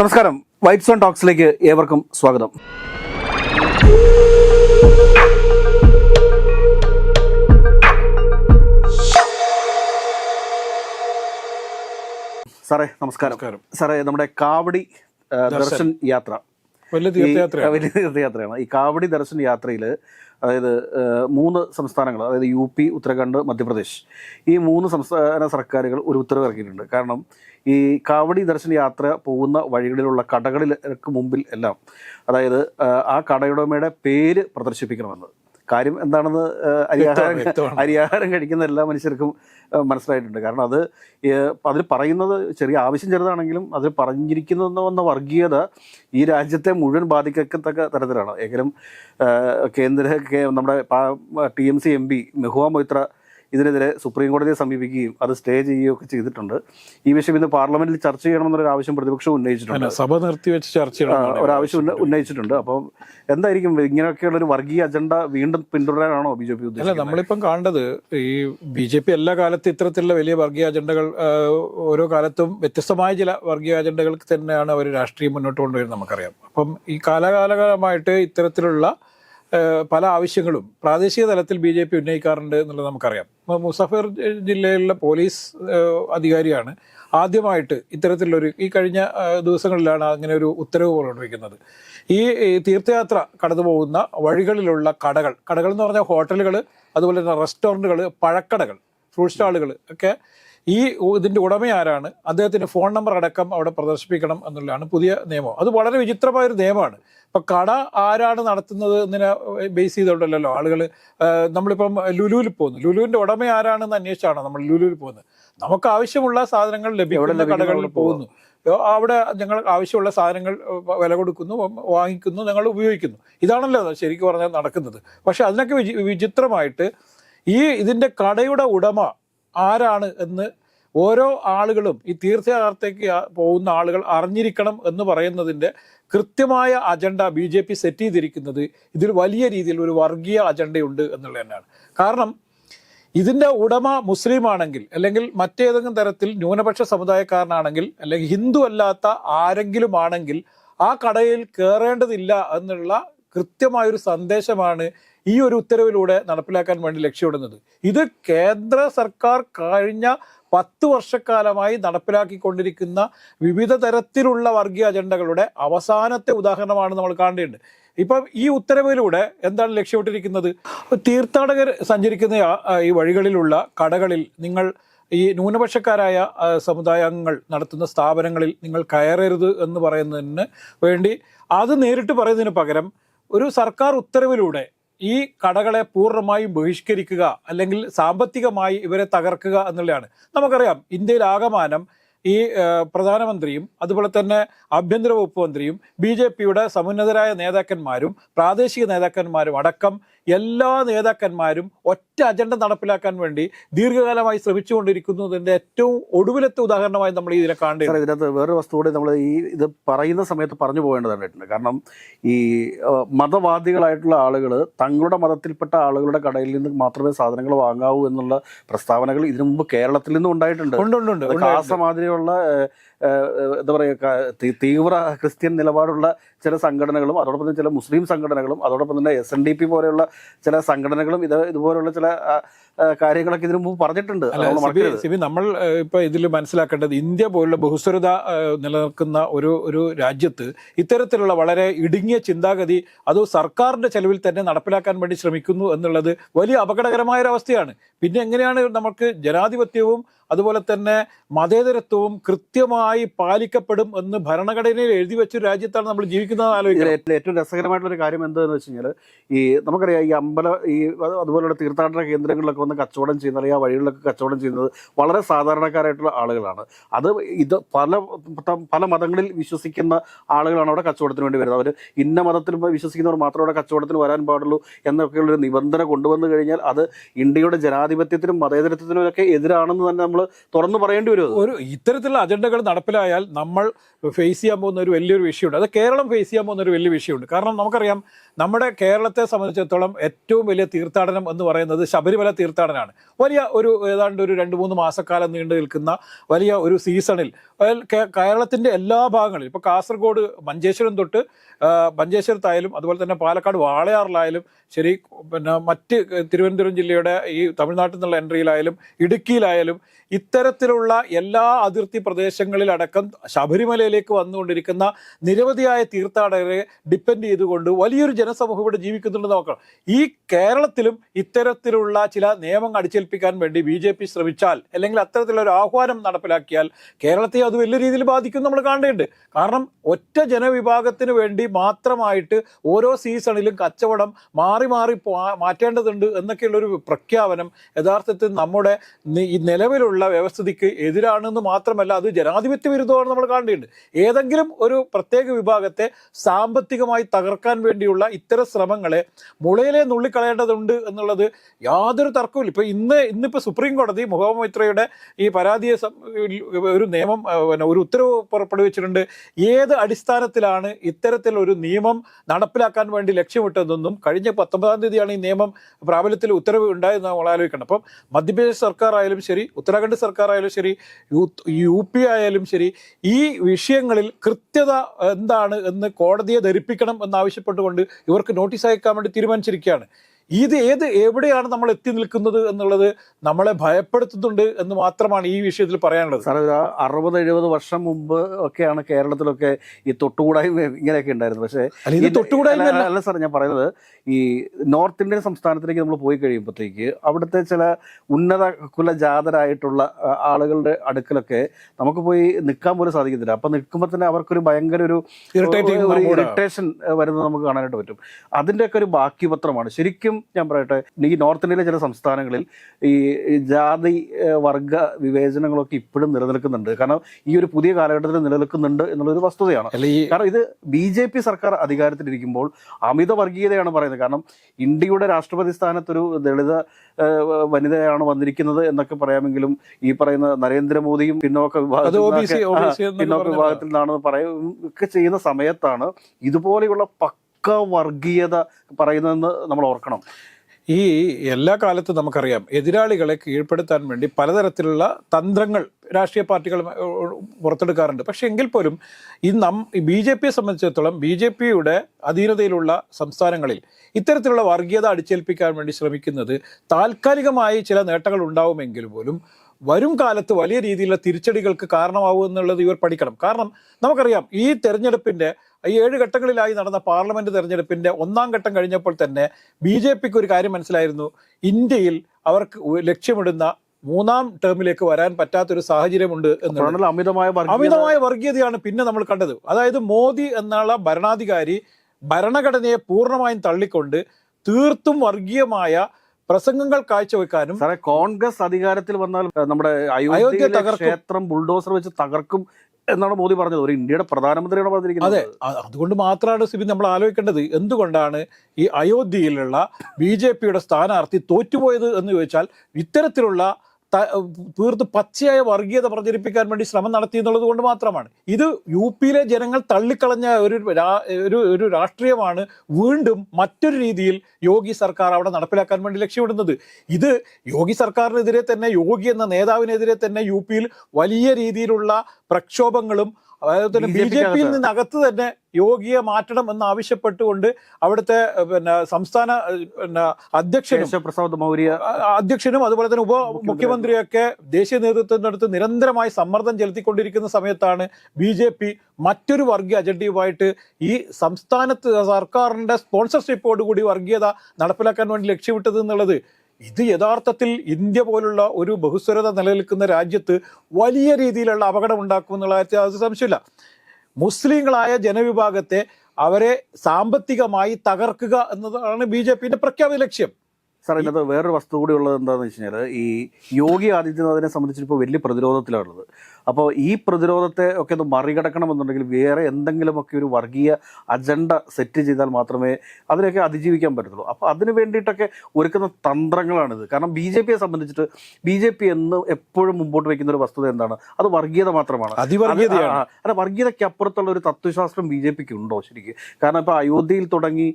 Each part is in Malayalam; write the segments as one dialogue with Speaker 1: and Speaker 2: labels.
Speaker 1: നമസ്കാരം. വൈറ്റ് സോൺ ടോക്സിലേക്ക് ഏവർക്കും സ്വാഗതം. സാറേ നമസ്കാരം. സാറേ നമ്മുടെ കാവടി ദർശൻ. യാത്ര.
Speaker 2: വലിയ
Speaker 1: ഈ
Speaker 2: തീർത്ഥയാത്രയാണ്.
Speaker 1: വലിയ തീർത്ഥയാത്രയാണ്. ഈ കാവടി ദർശൻ യാത്രയിൽ അതായത് മൂന്ന് സംസ്ഥാനങ്ങൾ അതായത് യു പി ഉത്തരാഖണ്ഡ് മധ്യപ്രദേശ്. ഈ മൂന്ന് സംസ്ഥാന സർക്കാരുകൾ ഒരു ഉത്തരവ് ഇറക്കിയിട്ടുണ്ട്. കാരണം ഈ കാവടി ദർശന യാത്ര പോകുന്ന വഴികളിലുള്ള കടകളിലേക്ക് മുമ്പിൽ എല്ലാം അതായത് ആ, കടയുടമയുടെ പേര് പ്രദർശിപ്പിക്കണമെന്ന്. കാര്യം എന്താണെന്ന് അരിയാഹാരം അരിയാഹാരം കഴിക്കുന്ന എല്ലാ മനുഷ്യർക്കും മനസ്സിലായിട്ടുണ്ട്. കാരണം അത് അതിൽ പറയുന്നത് ചെറിയ ആവശ്യം ചെറുതാണെങ്കിലും അതിൽ പറഞ്ഞിരിക്കുന്ന വന്ന വർഗീയത ഈ രാജ്യത്തെ മുഴുവൻ ബാധിക്കത്തക്ക തരത്തിലാണ്. എങ്കിലും കേന്ദ്ര നമ്മുടെ T M C M P Mahua Moitra ഇതിനെതിരെ സുപ്രീം കോടതിയെ സമീപിക്കുകയും അത് സ്റ്റേ ചെയ്യുകയും ഒക്കെ ചെയ്തിട്ടുണ്ട്. ഈ വിഷയം ഇന്ന് പാർലമെന്റിൽ ചർച്ച ചെയ്യണമെന്നൊരു ആവശ്യം പ്രതിപക്ഷം ഉന്നയിച്ചിട്ടുണ്ട്.
Speaker 2: സഭ സഭ നിർത്തിവെച്ച് ചർച്ച
Speaker 1: ഒരാവശ്യം ഉന്ന- ഉന്നയിച്ചിട്ടുണ്ട്. അപ്പം എന്തായിരിക്കും? ഇങ്ങനെയൊക്കെയുള്ള ഒരു വർഗീയ അജണ്ട വീണ്ടും പിന്തുടരാനാണോ ബി ജെ പി ഉദ്ദേശിക്കുന്നത്?
Speaker 2: നമ്മളിപ്പം കാണേണ്ടത് ഈ ബി ജെ പി എല്ലാ കാലത്തും ഇത്തരത്തിലുള്ള വലിയ വർഗീയ അജണ്ടകൾ ഓരോ കാലത്തും വ്യത്യസ്തമായ ചില വർഗീയ അജണ്ടകൾക്ക് തന്നെയാണ് അവർ രാഷ്ട്രീയം മുന്നോട്ട് കൊണ്ടുവരുന്നത് നമുക്കറിയാം. അപ്പം ഈ കാലകാലകാലമായിട്ട് ഇത്തരത്തിലുള്ള പല ആവശ്യങ്ങളും പ്രാദേശിക തലത്തിൽ ബി ജെ പി ഉന്നയിക്കാറുണ്ട് എന്നുള്ളത് നമുക്കറിയാം. മുസഫർ ജില്ലയിലുള്ള പോലീസ് അധികാരിയാണ് ആദ്യമായിട്ട് ഇത്തരത്തിലുള്ളൊരു ഈ കഴിഞ്ഞ ദിവസങ്ങളിലാണ് അങ്ങനെ ഒരു ഉത്തരവ് പുറപ്പെടുവിക്കുന്നത്. ഈ തീർത്ഥയാത്ര കടന്നു പോകുന്ന വഴികളിലുള്ള കടകൾ കടകൾ എന്ന് പറഞ്ഞാൽ ഹോട്ടലുകൾ അതുപോലെ തന്നെ റെസ്റ്റോറന്റുകൾ പഴക്കടകൾ ഫ്രൂട്ട് സ്റ്റാളുകൾ ഒക്കെ ഈ ഇതിന്റെ ഉടമ ആരാണ് അദ്ദേഹത്തിന്റെ ഫോൺ നമ്പർ അടക്കം അവിടെ പ്രദർശിപ്പിക്കണം എന്നുള്ളതാണ് പുതിയ നിയമം. അത് വളരെ വിചിത്രമായൊരു നിയമമാണ്. ഇപ്പം കട ആരാണ് നടത്തുന്നത് എന്നതിനെ ബേസ് ചെയ്തോണ്ടല്ലോ ആളുകൾ നമ്മളിപ്പം ലുലുവിൽ പോകുന്നു. ലുലുവിന്റെ ഉടമ ആരാണെന്ന് അന്വേഷിച്ചാണ് നമ്മൾ ലുലുവിൽ പോകുന്നത്? നമുക്ക് ആവശ്യമുള്ള സാധനങ്ങൾ ലഭിക്കുന്ന കടകളിൽ പോകുന്നു. അവിടെ ഞങ്ങൾ ആവശ്യമുള്ള സാധനങ്ങൾ വില കൊടുക്കുന്നു വാങ്ങിക്കുന്നു ഞങ്ങൾ ഉപയോഗിക്കുന്നു. ഇതാണല്ലോ ശരിക്കും പറഞ്ഞാൽ നടക്കുന്നത്. പക്ഷെ അതിനൊക്കെ വിചിത്രമായിട്ട് ഈ ഇതിന്റെ കടയുടെ ഉടമ ആരാണ് എന്ന് ഓരോ ആളുകളും ഈ തീർത്ഥയാത്രയ്ക്ക് പോകുന്ന ആളുകൾ അറിഞ്ഞിരിക്കണം എന്ന് പറയുന്നതിന്റെ കൃത്യമായ agenda B J P set ചെയ്തിരിക്കുന്നത് ഇതിൽ വലിയ രീതിയിൽ ഒരു വർഗീയ അജണ്ടയുണ്ട് എന്നുള്ളത് തന്നെയാണ്. കാരണം ഇതിന്റെ ഉടമ മുസ്ലിം ആണെങ്കിൽ അല്ലെങ്കിൽ മറ്റേതെങ്കിലും തരത്തിൽ ന്യൂനപക്ഷ സമുദായക്കാരനാണെങ്കിൽ അല്ലെങ്കിൽ ഹിന്ദു അല്ലാത്ത ആരെങ്കിലും ആണെങ്കിൽ ആ കടയിൽ കയറേണ്ടതില്ല എന്നുള്ള കൃത്യമായൊരു സന്ദേശമാണ് ഈ ഒരു ഉത്തരവിലൂടെ നടപ്പിലാക്കാൻ വേണ്ടി ലക്ഷ്യമിടുന്നത്. ഇത് കേന്ദ്ര സർക്കാർ കഴിഞ്ഞ പത്ത് വർഷക്കാലമായി നടപ്പിലാക്കിക്കൊണ്ടിരിക്കുന്ന വിവിധ തരത്തിലുള്ള വർഗീയ അജണ്ടകളുടെ അവസാനത്തെ ഉദാഹരണമാണ് നമ്മൾ കാണേണ്ടത് ഇപ്പം ഈ ഉത്തരവിലൂടെ എന്താണ് ലക്ഷ്യമിട്ടിരിക്കുന്നത്? തീർത്ഥാടകർ സഞ്ചരിക്കുന്ന ഈ വഴികളിലുള്ള കടകളിൽ നിങ്ങൾ ഈ ന്യൂനപക്ഷക്കാരായ സമുദായങ്ങൾ നടത്തുന്ന സ്ഥാപനങ്ങളിൽ നിങ്ങൾ കയറരുത് എന്ന് പറയുന്നതിന് വേണ്ടി അത് നേരിട്ട് പറയുന്നതിന് പകരം ഒരു സർക്കാർ ഉത്തരവിലൂടെ ഈ കടകളെ പൂർണമായും ബഹിഷ്കരിക്കുക അല്ലെങ്കിൽ സാമ്പത്തികമായി ഇവരെ തകർക്കുക എന്നുള്ളതാണ്. നമുക്കറിയാം ഇന്ത്യയിൽ ആകമാനം ഈ പ്രധാനമന്ത്രിയും അതുപോലെ തന്നെ ആഭ്യന്തര വകുപ്പ് മന്ത്രിയും ബി ജെ പിയുടെ സമുന്നതരായ നേതാക്കന്മാരും പ്രാദേശിക നേതാക്കന്മാരും അടക്കം എല്ലാ നേതാക്കന്മാരും ഒറ്റ അജണ്ട നടപ്പിലാക്കാൻ വേണ്ടി ദീർഘകാലമായി ശ്രമിച്ചുകൊണ്ടിരിക്കുന്നതിന്റെ ഏറ്റവും ഒടുവിലത്തെ ഉദാഹരണമായി നമ്മൾ ഇതിനെ കാണേണ്ടത്.
Speaker 1: ഇതിനകത്ത് വേറൊരു വസ്തു കൂടി നമ്മൾ ഈ ഇത് പറയുന്ന സമയത്ത് പറഞ്ഞു പോകേണ്ടതായിട്ടുണ്ട് കാരണം ഈ മതവാദികളായിട്ടുള്ള ആളുകൾ തങ്ങളുടെ മതത്തിൽപ്പെട്ട ആളുകളുടെ കടയിൽ നിന്ന് മാത്രമേ സാധനങ്ങൾ വാങ്ങാവൂ എന്നുള്ള പ്രസ്താവനകൾ ഇതിനു മുമ്പ് കേരളത്തിൽ നിന്നും ഉണ്ടായിട്ടുണ്ട്.
Speaker 2: ഉണ്ട് ഉണ്ട് ഉണ്ട്.
Speaker 1: കാസ മാതിരിയുള്ള എന്താ പറയുക തീവ്ര ക്രിസ്ത്യൻ നിലപാടുള്ള ചില സംഘടനകളും അതോടൊപ്പം തന്നെ ചില മുസ്ലിം സംഘടനകളും അതോടൊപ്പം തന്നെ എസ് എൻ ഡി പി പോലെയുള്ള ചില സംഘടനകളും ഇത് ഇതുപോലുള്ള ചില കാര്യങ്ങളൊക്കെ ഇതിനു മുമ്പ് പറഞ്ഞിട്ടുണ്ട്.
Speaker 2: സിബി നമ്മൾ ഇപ്പൊ ഇതിൽ മനസ്സിലാക്കേണ്ടത് ഇന്ത്യ പോലുള്ള ബഹുസ്വരത നിലനിൽക്കുന്ന ഒരു ഒരു രാജ്യത്ത് ഇത്തരത്തിലുള്ള വളരെ ഇടുങ്ങിയ ചിന്താഗതി അത് സർക്കാരിന്റെ ചെലവിൽ തന്നെ നടപ്പിലാക്കാൻ വേണ്ടി ശ്രമിക്കുന്നു എന്നുള്ളത് വലിയ അപകടകരമായ ഒരു അവസ്ഥയാണ് പിന്നെ എങ്ങനെയാണ് നമുക്ക് ജനാധിപത്യവും അതുപോലെ തന്നെ മതേതരത്വവും കൃത്യമായി പാലിക്കപ്പെടും എന്ന് ഭരണഘടനയിൽ എഴുതി വെച്ച രാജ്യത്താണ് നമ്മൾ ജീവിക്കുന്നത് ആലോചിക്കുന്നത്
Speaker 1: ഏറ്റവും ഏറ്റവും രസകരമായിട്ടുള്ള ഒരു കാര്യം എന്താണെന്ന് വെച്ച് കഴിഞ്ഞാൽ ഈ നമുക്കറിയാം ഈ അമ്പല ഈ അത് അതുപോലുള്ള തീർത്ഥാടന കേന്ദ്രങ്ങളിലൊക്കെ വന്ന് കച്ചവടം ചെയ്യുന്ന അല്ലെങ്കിൽ ആ വഴികളിലൊക്കെ കച്ചവടം ചെയ്യുന്നത് വളരെ സാധാരണക്കാരായിട്ടുള്ള ആളുകളാണ്. അത് ഇത് പല പല മതങ്ങളിൽ വിശ്വസിക്കുന്ന ആളുകളാണ് അവിടെ കച്ചവടത്തിന് വേണ്ടി വരുന്നത്. അവർ ഇന്ന മതത്തിൽ വിശ്വസിക്കുന്നവർ മാത്രമേ അവിടെ കച്ചവടത്തിന് വരാൻ പാടുള്ളൂ എന്നൊക്കെയുള്ള ഒരു നിബന്ധന കൊണ്ടുവന്നു കഴിഞ്ഞാൽ അത് ഇന്ത്യയുടെ ജനാധിപത്യത്തിനും മതേതരത്വത്തിനും ഒക്കെ എതിരാണെന്ന് തന്നെ നമ്മൾ തുറന്നു പറയേണ്ടി വരും
Speaker 2: ഒരു ഇത്തരത്തിലുള്ള അജണ്ടകൾ നടപ്പിലായാൽ നമ്മൾ ഫേസ് ചെയ്യാൻ പോകുന്ന ഒരു വലിയൊരു വിഷയമുണ്ട്. അത് കേരളം ഫേസ് ചെയ്യാൻ പോകുന്ന ഒരു വലിയ വിഷയമുണ്ട്. കാരണം നമുക്കറിയാം നമ്മുടെ കേരളത്തെ സംബന്ധിച്ചിടത്തോളം ഏറ്റവും വലിയ തീർത്ഥാടനം എന്ന് പറയുന്നത് ശബരിമല തീർത്ഥാടനമാണ്. വലിയ ഒരു ഏതാണ്ട് ഒരു രണ്ട് മൂന്ന് മാസക്കാലം നീണ്ടു നിൽക്കുന്ന വലിയ ഒരു സീസണിൽ കേരളത്തിന്റെ എല്ലാ ഭാഗങ്ങളിലും ഇപ്പോൾ കാസർഗോഡ് മഞ്ചേശ്വരം തൊട്ട് മഞ്ചേശ്വരത്തായാലും അതുപോലെ തന്നെ പാലക്കാട് വാളയാറിലായാലും ശരി പിന്നെ മറ്റ് തിരുവനന്തപുരം ജില്ലയുടെ ഈ തമിഴ്നാട്ടിൽ നിന്നുള്ള എൻട്രിയിലായാലും ഇടുക്കിയിലായാലും ഇത്തരത്തിലുള്ള എല്ലാ അതിർത്തി പ്രദേശങ്ങളിലടക്കം ശബരിമലയിലേക്ക് വന്നുകൊണ്ടിരിക്കുന്ന നിരവധിയായ തീർത്ഥാടകരെ ഡിപ്പെൻഡ് ചെയ്തുകൊണ്ട് വലിയൊരു ജനസമൂഹം ഇവിടെ ജീവിക്കുന്നുണ്ടെന്ന് നോക്കണം. ഈ കേരളത്തിലും ഇത്തരത്തിലുള്ള ചില നിയമങ്ങൾ അടിച്ചേൽപ്പിക്കാൻ വേണ്ടി ബി ശ്രമിച്ചാൽ അല്ലെങ്കിൽ അത്തരത്തിലുള്ള ഒരു ആഹ്വാനം നടപ്പിലാക്കിയാൽ കേരളത്തെ അത് വലിയ രീതിയിൽ ബാധിക്കും നമ്മൾ കാണേണ്ടതുണ്ട്. കാരണം ഒറ്റ ജനവിഭാഗത്തിന് വേണ്ടി മാത്രമായിട്ട് ഓരോ സീസണിലും കച്ചവടം മാറി മാറി മാറ്റേണ്ടതുണ്ട് എന്നൊക്കെയുള്ളൊരു പ്രഖ്യാപനം യഥാർത്ഥത്തിൽ നമ്മുടെ നിലവിലുള്ള വ്യവസ്ഥിതിക്ക് എതിരാണെന്ന് മാത്രമല്ല അത് ജനാധിപത്യ വിരുദ്ധമാണെന്ന് നമ്മൾ കാണേണ്ടിയിട്ടുണ്ട് ഏതെങ്കിലും ഒരു പ്രത്യേക വിഭാഗത്തെ സാമ്പത്തികമായി തകർക്കാൻ വേണ്ടിയുള്ള ഇത്തരം ശ്രമങ്ങളെ മുളയിലെ നുള്ളിക്കളയേണ്ടതുണ്ട് എന്നുള്ളത് യാതൊരു തർക്കവുമില്ല. ഇപ്പൊ ഇന്ന് ഇന്നിപ്പോ സുപ്രീം കോടതി മുഹമ്മദ് ഈ പരാതിയെ ഒരു നിയമം ഒരു ഉത്തരവ് പുറപ്പെടുവിച്ചിട്ടുണ്ട്. ഏത് അടിസ്ഥാനത്തിലാണ് ഇത്തരത്തിൽ ഒരു നിയമം നടപ്പിലാക്കാൻ വേണ്ടി ലക്ഷ്യമിട്ടതെന്നും കഴിഞ്ഞ പത്തൊമ്പതാം തീയതിയാണ് ഈ നിയമം പ്രാബല്യത്തിൽ ഉത്തരവ് ഉണ്ടായെന്ന് നമ്മൾ ആലോചിക്കണം. അപ്പം മധ്യപ്രദേശ് സർക്കാർ ആയാലും ശരി ഉത്തരാഖണ്ഡ് സർക്കാർ ആയാലും ശരി യു പി ആയാലും ശരി ഈ വിഷയങ്ങളിൽ കൃത്യത എന്താണ് എന്ന് കോടതിയെ ധരിപ്പിക്കണം എന്നാവശ്യപ്പെട്ടുകൊണ്ട് ഇവർക്ക് നോട്ടീസ് അയക്കാൻ വേണ്ടി തീരുമാനിച്ചിരിക്കുകയാണ്. ഇത് ഏത് എവിടെയാണ് നമ്മൾ എത്തി നിൽക്കുന്നത് എന്നുള്ളത് നമ്മളെ ഭയപ്പെടുത്തുന്നുണ്ട് എന്ന് മാത്രമാണ് ഈ വിഷയത്തിൽ പറയാനുള്ളത്.
Speaker 1: സാറേ ഒരു അറുപത് എഴുപത് വർഷം മുമ്പ് ഒക്കെയാണ് കേരളത്തിലൊക്കെ ഈ തൊട്ടുകൂടായ്മ ഇങ്ങനെയൊക്കെ ഉണ്ടായിരുന്നു പക്ഷേ
Speaker 2: ഇത്
Speaker 1: ഇത്
Speaker 2: തൊട്ടുകൂടായ്മ
Speaker 1: അല്ല, സാർ ഞാൻ പറയുന്നത് ഈ നോർത്ത് ഇന്ത്യൻ സംസ്ഥാനത്തിലേക്ക് നമ്മൾ പോയി കഴിയുമ്പോഴത്തേക്ക് അവിടുത്തെ ചില ഉന്നത കുലജാതരായിട്ടുള്ള ആളുകളുടെ അടുക്കലൊക്കെ നമുക്ക് പോയി നിൽക്കാൻ പോലും സാധിക്കത്തില്ല. അപ്പൊ നിൽക്കുമ്പോൾ തന്നെ അവർക്കൊരു ഭയങ്കര ഒരു ഇറിറ്റേഷൻ വരുന്നത് നമുക്ക് കാണാനായിട്ട് പറ്റും. അതിന്റെയൊക്കെ ഒരു ബാക്കി പത്രമാണ് ശരിക്കും ഞാൻ പറയട്ടെ ഈ നോർത്ത് ഇന്ത്യയിലെ ചില സംസ്ഥാനങ്ങളിൽ ഈ ജാതി വർഗ വിവേചനങ്ങളൊക്കെ ഇപ്പോഴും നിലനിൽക്കുന്നുണ്ട്. കാരണം ഈ ഒരു പുതിയ കാലഘട്ടത്തിൽ നിലനിൽക്കുന്നുണ്ട് എന്നുള്ളൊരു വസ്തുതയാണ്. കാരണം ഇത് ബി ജെ പി സർക്കാർ അധികാരത്തിലിരിക്കുമ്പോൾ അമിത വർഗീയതയാണ് പറയുന്നത്. കാരണം ഇന്ത്യയുടെ രാഷ്ട്രപതി സ്ഥാനത്തൊരു ദളിത വനിതയാണ് വന്നിരിക്കുന്നത് എന്നൊക്കെ പറയാമെങ്കിലും ഈ പറയുന്ന നരേന്ദ്രമോദിയും പിന്നോക്ക വിഭാഗത്തിൽ പിന്നോക്ക വിഭാഗത്തിൽ നിന്നാണെന്ന് പറയും ഒക്കെ ചെയ്യുന്ന സമയത്താണ് ഇതുപോലെയുള്ള പക്ക വർഗീയത പറയുന്നതെന്ന് നമ്മൾ ഓർക്കണം.
Speaker 2: ഈ എല്ലാ കാലത്തും നമുക്കറിയാം എതിരാളികളെ കീഴ്പ്പെടുത്താൻ വേണ്ടി പലതരത്തിലുള്ള തന്ത്രങ്ങൾ രാഷ്ട്രീയ പാർട്ടികൾ പുറത്തെടുക്കാറുണ്ട്. പക്ഷെ എങ്കിൽ പോലും ഈ നം ബി ജെ പിയെ സംബന്ധിച്ചിടത്തോളം ബി ജെ പിയുടെ അധീനതയിലുള്ള സംസ്ഥാനങ്ങളിൽ ഇത്തരത്തിലുള്ള വർഗീയത അടിച്ചേൽപ്പിക്കാൻ വേണ്ടി ശ്രമിക്കുന്നത് താൽക്കാലികമായി ചില നേട്ടങ്ങൾ ഉണ്ടാവുമെങ്കിൽ പോലും വരും കാലത്ത് വലിയ രീതിയിലുള്ള തിരിച്ചടികൾക്ക് കാരണമാവുമെന്നുള്ളത് ഇവർ പഠിക്കണം. കാരണം നമുക്കറിയാം ഈ തെരഞ്ഞെടുപ്പിന്റെ ഈ ഏഴ് ഘട്ടങ്ങളിലായി നടന്ന പാർലമെന്റ് തെരഞ്ഞെടുപ്പിന്റെ ഒന്നാം ഘട്ടം കഴിഞ്ഞപ്പോൾ തന്നെ ബി ജെ പിക്ക് ഒരു കാര്യം മനസ്സിലായിരുന്നു. ഇന്ത്യയിൽ അവർക്ക് ലക്ഷ്യമിടുന്ന മൂന്നാം ടേമിലേക്ക് വരാൻ പറ്റാത്തൊരു സാഹചര്യമുണ്ട് എന്ന്
Speaker 1: അപ്പോഴാണല്ലോ അമിതമായ
Speaker 2: അമിതമായ വർഗീയതയാണ് പിന്നെ നമ്മൾ കണ്ടത്. അതായത് മോദി എന്നുള്ള ഭരണാധികാരി ഭരണഘടനയെ പൂർണമായും തള്ളിക്കൊണ്ട് തീർത്തും വർഗീയമായ പ്രസംഗങ്ങൾ കാഴ്ചവെക്കാനും
Speaker 1: സാറേ കോൺഗ്രസ് അധികാരത്തിൽ വന്നാൽ നമ്മുടെ
Speaker 2: അയോധ്യ.
Speaker 1: ക്ഷേത്രം ബുൾഡോസർ വെച്ച് തകർക്കും എന്നാണ് മോദി പറഞ്ഞത്. ഒരു ഇന്ത്യയുടെ പ്രധാനമന്ത്രിയാണ് പറഞ്ഞിരിക്കുന്നത്.
Speaker 2: അതെ അതുകൊണ്ട് മാത്രമാണ് സിബി നമ്മൾ ആലോചിക്കേണ്ടത്. എന്തുകൊണ്ടാണ് ഈ അയോധ്യയിലുള്ള ബി ജെ പിയുടെ സ്ഥാനാർത്ഥി തോറ്റുപോയത് എന്ന് ചോദിച്ചാൽ ഇത്തരത്തിലുള്ള തീർത്ത് പച്ചയായ വർഗീയത പ്രചരിപ്പിക്കാൻ വേണ്ടി ശ്രമം നടത്തി എന്നുള്ളത് കൊണ്ട് മാത്രമാണ്. ഇത് യു പിയിലെ ജനങ്ങൾ തള്ളിക്കളഞ്ഞ ഒരു ഒരു ഒരു രാഷ്ട്രീയമാണ് വീണ്ടും മറ്റൊരു രീതിയിൽ യോഗി സർക്കാർ അവിടെ നടപ്പിലാക്കാൻ വേണ്ടി ലക്ഷ്യമിടുന്നത്. ഇത് യോഗി സർക്കാരിനെതിരെ തന്നെ യോഗി എന്ന നേതാവിനെതിരെ തന്നെ യു പിയിൽ വലിയ രീതിയിലുള്ള പ്രക്ഷോഭങ്ങളും അതായത് തന്നെ ബി ജെ പിയിൽ നിന്ന് അകത്ത് തന്നെ യോഗിയെ മാറ്റണം എന്ന് ആവശ്യപ്പെട്ടുകൊണ്ട് അവിടുത്തെ പിന്നെ സംസ്ഥാന പിന്നെ അധ്യക്ഷനും
Speaker 1: പ്രസാദ് മൗര്യ
Speaker 2: അധ്യക്ഷനും അതുപോലെ തന്നെ ഉപ മുഖ്യമന്ത്രിയൊക്കെ ദേശീയ നേതൃത്വത്തിനടുത്ത് നിരന്തരമായി സമ്മർദ്ദം ചെലുത്തിക്കൊണ്ടിരിക്കുന്ന സമയത്താണ് ബി ജെ പി മറ്റൊരു വർഗീയ അജണ്ടയുമായിട്ട് ഈ സംസ്ഥാനത്ത് സർക്കാരിന്റെ സ്പോൺസർഷിപ്പോടുകൂടി വർഗീയത നടപ്പിലാക്കാൻ വേണ്ടി ലക്ഷ്യമിട്ടത് എന്നുള്ളത് ഇത് യഥാർത്ഥത്തിൽ ഇന്ത്യ പോലുള്ള ഒരു ബഹുസ്വരത നിലനിൽക്കുന്ന രാജ്യത്ത് വലിയ രീതിയിലുള്ള അപകടം ഉണ്ടാക്കുമെന്നുള്ള കാര്യത്തിൽ അത് സംശയമില്ല മുസ്ലിങ്ങളായ ജനവിഭാഗത്തെ അവരെ സാമ്പത്തികമായി തകർക്കുക എന്നതാണ് ബി ജെ പിന്റെ പ്രഖ്യാപിത ലക്ഷ്യം.
Speaker 1: സാർ ഇതിനകത്ത് വേറൊരു വസ്തു കൂടി ഉള്ളത് എന്താണെന്ന് വെച്ച് കഴിഞ്ഞാൽ ഈ യോഗി ആദിത്യനാഥിനെ സംബന്ധിച്ചിട്ട് ഇപ്പോൾ വലിയ പ്രതിരോധത്തിലാണുള്ളത്. അപ്പോൾ ഈ പ്രതിരോധത്തെ ഒക്കെ ഒന്ന് മറികടക്കണമെന്നുണ്ടെങ്കിൽ വേറെ എന്തെങ്കിലുമൊക്കെ ഒരു വർഗീയ അജണ്ട സെറ്റ് ചെയ്താൽ മാത്രമേ അതിനൊക്കെ അതിജീവിക്കാൻ പറ്റത്തുള്ളൂ. അപ്പോൾ അതിന് വേണ്ടിയിട്ടൊക്കെ ഒരുക്കുന്ന തന്ത്രങ്ങളാണിത്. കാരണം ബി ജെ പിയെ സംബന്ധിച്ചിട്ട് ബി ജെ പി എന്ന് എപ്പോഴും മുമ്പോട്ട് വയ്ക്കുന്ന ഒരു വസ്തുത എന്താണ്? അത് വർഗീയത മാത്രമാണ്. അല്ല വർഗീയതയ്ക്ക് അപ്പുറത്തുള്ള ഒരു തത്വശാസ്ത്രം ബി ജെ പിക്ക് ഉണ്ടോ ശരിക്കും? കാരണം ഇപ്പോൾ അയോധ്യയിൽ തുടങ്ങി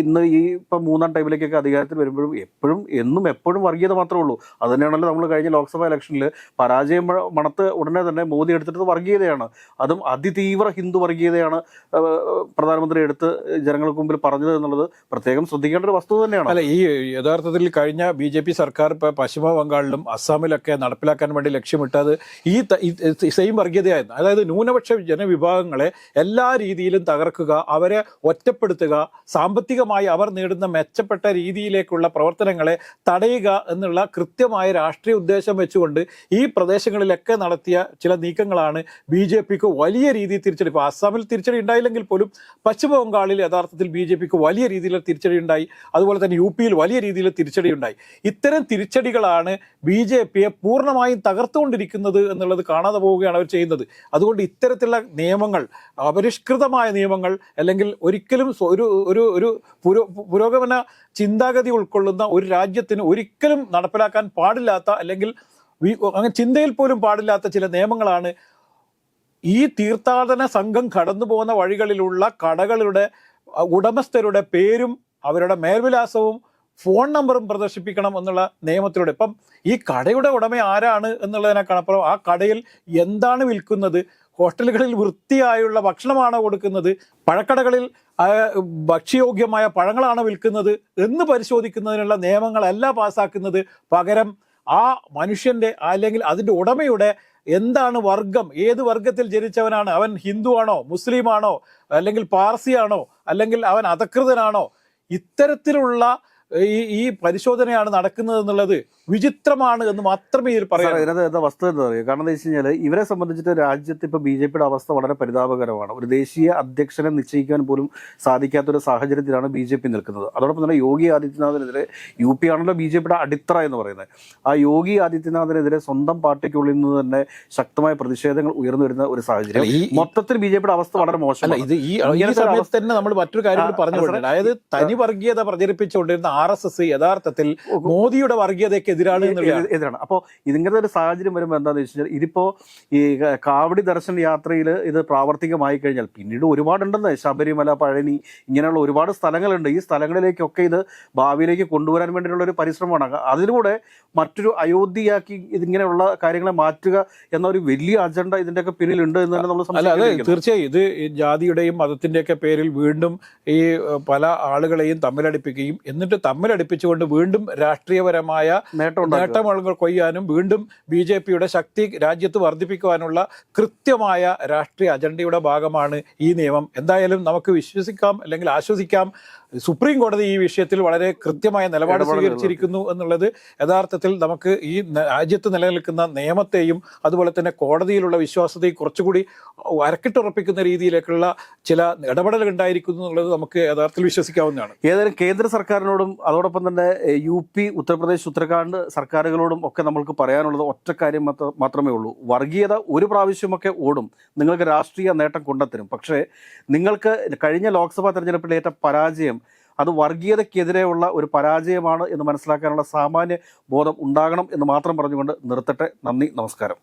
Speaker 1: ഇന്ന് ഈ ഇപ്പം മൂന്നാം ടൈമിലേക്കൊക്കെ അധികാരത്തിൽ വരുമ്പോഴും എപ്പോഴും എന്നും എപ്പോഴും വർഗീയത മാത്രമേ ഉള്ളൂ. അത് തന്നെയാണല്ലോ നമ്മൾ കഴിഞ്ഞ ലോക്സഭാ ഇലക്ഷനിൽ പരാജയം മണത്ത് ഉടനെ തന്നെ മോദി എടുത്തിട്ട് വർഗീയതയാണ്. അതും അതിതീവ്ര ഹിന്ദു വർഗീയതയാണ് പ്രധാനമന്ത്രി എടുത്ത് ജനങ്ങൾക്ക് മുമ്പിൽ പറഞ്ഞത് എന്നുള്ളത് പ്രത്യേകം ശ്രദ്ധിക്കേണ്ട ഒരു വസ്തു തന്നെയാണ്.
Speaker 2: അല്ല ഈ യഥാർത്ഥത്തിൽ കഴിഞ്ഞ ബി ജെ പി സർക്കാർ ഇപ്പോൾ പശ്ചിമ ബംഗാളിലും അസ്സാമിലൊക്കെ നടപ്പിലാക്കാൻ വേണ്ടി ലക്ഷ്യമിട്ടത് ഈ സെയിം വർഗീയതയായിരുന്നു. അതായത് ന്യൂനപക്ഷ ജനവിഭാഗങ്ങളെ എല്ലാ രീതിയിലും തകർക്കുക അവരെ ഒറ്റപ്പെടുത്തുക സാമ്പത്തികമായി അവർ നേടുന്ന മെച്ചപ്പെട്ട രീതിയിലേക്കുള്ള പ്രവർത്തനങ്ങളെ തടയുക എന്നുള്ള കൃത്യമായ രാഷ്ട്രീയ ഉദ്ദേശം വെച്ചുകൊണ്ട് ഈ പ്രദേശങ്ങളിലൊക്കെ നടത്തിയ ചില നീക്കങ്ങളാണ് ബി ജെ പിക്ക് വലിയ രീതിയിൽ തിരിച്ചടി. ഇപ്പോൾ അസ്സാമിൽ തിരിച്ചടി ഉണ്ടായില്ലെങ്കിൽ പോലും പശ്ചിമ ബംഗാളിൽ യഥാർത്ഥത്തിൽ ബി ജെ പിക്ക് വലിയ രീതിയിൽ തിരിച്ചടി ഉണ്ടായി. അതുപോലെ തന്നെ യു പിയിൽ വലിയ രീതിയിൽ തിരിച്ചടി ഉണ്ടായി. ഇത്തരം തിരിച്ചടികളാണ് ബി ജെ പിയെ പൂർണമായും തകർത്തുകൊണ്ടിരിക്കുന്നത് എന്നുള്ളത് കാണാതെ പോവുകയാണ് അവർ ചെയ്യുന്നത്. അതുകൊണ്ട് ഇത്തരത്തിലുള്ള നിയമങ്ങൾ അപരിഷ്കൃതമായ നിയമങ്ങൾ അല്ലെങ്കിൽ ഒരിക്കലും ഒരു ഒരു ഒരു പുരോ പുരോഗമന ചിന്താഗതി ഉൾക്കൊള്ളുന്ന ഒരു രാജ്യത്തിന് ഒരിക്കലും നടപ്പിലാക്കാൻ പാടില്ലാത്ത അല്ലെങ്കിൽ അങ്ങനെ ചിന്തയിൽ പോലും പാടില്ലാത്ത ചില നിയമങ്ങളാണ് ഈ തീർത്ഥാടന സംഘം കടന്നു പോകുന്ന വഴികളിലുള്ള കടകളുടെ ഉടമസ്ഥരുടെ പേരും അവരുടെ മേൽവിലാസവും ഫോൺ നമ്പറും പ്രദർശിപ്പിക്കണം എന്നുള്ള നിയമത്തിലൂടെ. ഇപ്പം ഈ കടയുടെ ഉടമ ആരാണ് എന്നുള്ളതിനെ എന്നുള്ളതിനേക്കാളപ്പുറം ആ കടയിൽ എന്താണ് വിൽക്കുന്നത്? ഹോട്ടലുകളിൽ വൃത്തിയായുള്ള ഭക്ഷണമാണോ കൊടുക്കുന്നത്? പഴക്കടകളിൽ ഭക്ഷ്യയോഗ്യമായ പഴങ്ങളാണോ വിൽക്കുന്നത് എന്ന് പരിശോധിക്കുന്നതിനുള്ള നിയമങ്ങളല്ല പാസ്സാക്കുന്നത് പകരം ആ മനുഷ്യന്റെ അല്ലെങ്കിൽ അതിന്റെ ഉടമയുടെ എന്താണ് വർഗം? ഏത് വർഗത്തിൽ ജനിച്ചവനാണ്? അവൻ ഹിന്ദു ആണോ? മുസ്ലിം ആണോ? അല്ലെങ്കിൽ പാർസിയാണോ? അല്ലെങ്കിൽ അവൻ അധകൃതനാണോ? ഇത്തരത്തിലുള്ള ഈ ഈ പരിശോധനയാണ് നടക്കുന്നത് എന്നുള്ളത് വിചിത്രമാണ് എന്ന് മാത്രമേ ഇതിൽ പറയാം
Speaker 1: ഇതിനകത്ത് എന്താ വസ്തുത എന്താ പറയുക? കാരണം എന്താ വെച്ച് കഴിഞ്ഞാൽ ഇവരെ സംബന്ധിച്ചിട്ട് രാജ്യത്ത് ഇപ്പോൾ ബി ജെ പിയുടെ അവസ്ഥ വളരെ പരിതാപകരമാണ്. ഒരു ദേശീയ അധ്യക്ഷനെ നിശ്ചയിക്കാൻ പോലും സാധിക്കാത്തൊരു സാഹചര്യത്തിലാണ് ബി ജെ പി നിൽക്കുന്നത്. അതോടൊപ്പം തന്നെ യോഗി ആദിത്യനാഥിനെതിരെ യു പി ആണല്ലോ ബി ജെ പിയുടെ അടിത്തറ എന്ന് പറയുന്നത്. ആ യോഗി ആദിത്യനാഥിനെതിരെ സ്വന്തം പാർട്ടിക്കുള്ളിൽ നിന്ന് തന്നെ ശക്തമായ പ്രതിഷേധങ്ങൾ ഉയർന്നു വരുന്ന ഒരു സാഹചര്യം.
Speaker 2: ഈ-
Speaker 1: മൊത്തത്തിൽ ബി ജെ പിയുടെ അവസ്ഥ വളരെ
Speaker 2: അല്ല
Speaker 1: മോശമാണ്.
Speaker 2: ഇത് ഈ ഈ സമയത്ത് തന്നെ നമ്മൾ മറ്റൊരു കാര്യം കൂടി പറഞ്ഞു അതായത് തനി വർഗീയത പ്രചരിപ്പിച്ചുകൊണ്ടിരുന്ന ആർ എസ് എസ് യഥാർത്ഥത്തിൽ മോദിയുടെ വർഗീയതയ്ക്ക് എതിരാണ്.
Speaker 1: അപ്പോൾ ഇതിങ്ങനത്തെ ഒരു സാഹചര്യം വരുമ്പോൾ എന്താണെന്ന് വെച്ച് കഴിഞ്ഞാൽ ഇതിപ്പോ ഈ കാവടി ദർശൻ യാത്രയിൽ ഇത് പ്രാവർത്തികമായി കഴിഞ്ഞാൽ പിന്നീട് ഒരുപാടുണ്ടെന്ന് ശബരിമല പഴനി ഇങ്ങനെയുള്ള ഒരുപാട് സ്ഥലങ്ങളുണ്ട്. ഈ സ്ഥലങ്ങളിലേക്കൊക്കെ ഇത് ഭാവിയിലേക്ക് കൊണ്ടുവരാൻ വേണ്ടിയിട്ടുള്ള ഒരു പരിശ്രമമാണ്. അതിലൂടെ മറ്റൊരു അയോധ്യയാക്കി ഇതിങ്ങനെയുള്ള കാര്യങ്ങളെ മാറ്റുക എന്ന ഒരു വലിയ അജണ്ട ഇതിന്റെയൊക്കെ പിന്നിലുണ്ട് എന്ന് തന്നെ നമ്മൾ
Speaker 2: അതെ തീർച്ചയായും. ഇത് ജാതിയുടെയും മതത്തിന്റെയൊക്കെ പേരിൽ വീണ്ടും ഈ പല ആളുകളെയും തമ്മിലടിപ്പിക്കുകയും എന്നിട്ട് തമ്മിലടിപ്പിച്ചുകൊണ്ട് വീണ്ടും രാഷ്ട്രീയപരമായ നേട്ടമുള്ള കൊയ്യാനും വീണ്ടും ബി ജെ പിയുടെ ശക്തി രാജ്യത്ത് വർദ്ധിപ്പിക്കുവാനുള്ള കൃത്യമായ രാഷ്ട്രീയ അജണ്ടയുടെ ഭാഗമാണ് ഈ നിയമം. എന്തായാലും നമുക്ക് വിശ്വസിക്കാം അല്ലെങ്കിൽ ആശ്വസിക്കാം. സുപ്രീം കോടതി ഈ വിഷയത്തിൽ വളരെ കൃത്യമായ നിലപാട് സ്വീകരിച്ചിരിക്കുന്നു എന്നുള്ളത് യഥാർത്ഥത്തിൽ നമുക്ക് ഈ രാജ്യത്ത് നിലനിൽക്കുന്ന നിയമത്തെയും അതുപോലെ തന്നെ കോടതിയിലുള്ള വിശ്വാസത്തെയും കുറച്ചുകൂടി അരക്കിട്ടുറപ്പിക്കുന്ന രീതിയിലേക്കുള്ള ചില ഇടപെടലുകൾ ഉണ്ടായിരിക്കുന്നു എന്നുള്ളത് നമുക്ക് യഥാർത്ഥത്തിൽ വിശ്വസിക്കാവുന്നതാണ്.
Speaker 1: ഏതായാലും കേന്ദ്ര സർക്കാരിനോടും അതോടൊപ്പം തന്നെ യു പി ഉത്തർപ്രദേശ് ഉത്തരാഖണ്ഡ് സർക്കാരുകളോടും ഒക്കെ നമ്മൾക്ക് പറയാനുള്ളത് ഒറ്റ കാര്യം മാത്രമേ ഉള്ളൂ. വർഗീയത ഒരു പ്രാവശ്യമൊക്കെ ഓടും. നിങ്ങൾക്ക് രാഷ്ട്രീയ നേട്ടം കൊണ്ടെത്തരും. പക്ഷേ നിങ്ങൾക്ക് കഴിഞ്ഞ ലോക്സഭാ തെരഞ്ഞെടുപ്പിൽ ഏറ്റ പരാജയം അത് വർഗീയതയ്ക്കെതിരെയുള്ള ഒരു പരാജയമാണ് എന്ന് മനസ്സിലാക്കാനുള്ള സാമാന്യ ബോധം ഉണ്ടാകണം എന്ന് മാത്രം പറഞ്ഞുകൊണ്ട് നിർത്തട്ടെ. നന്ദി നമസ്കാരം.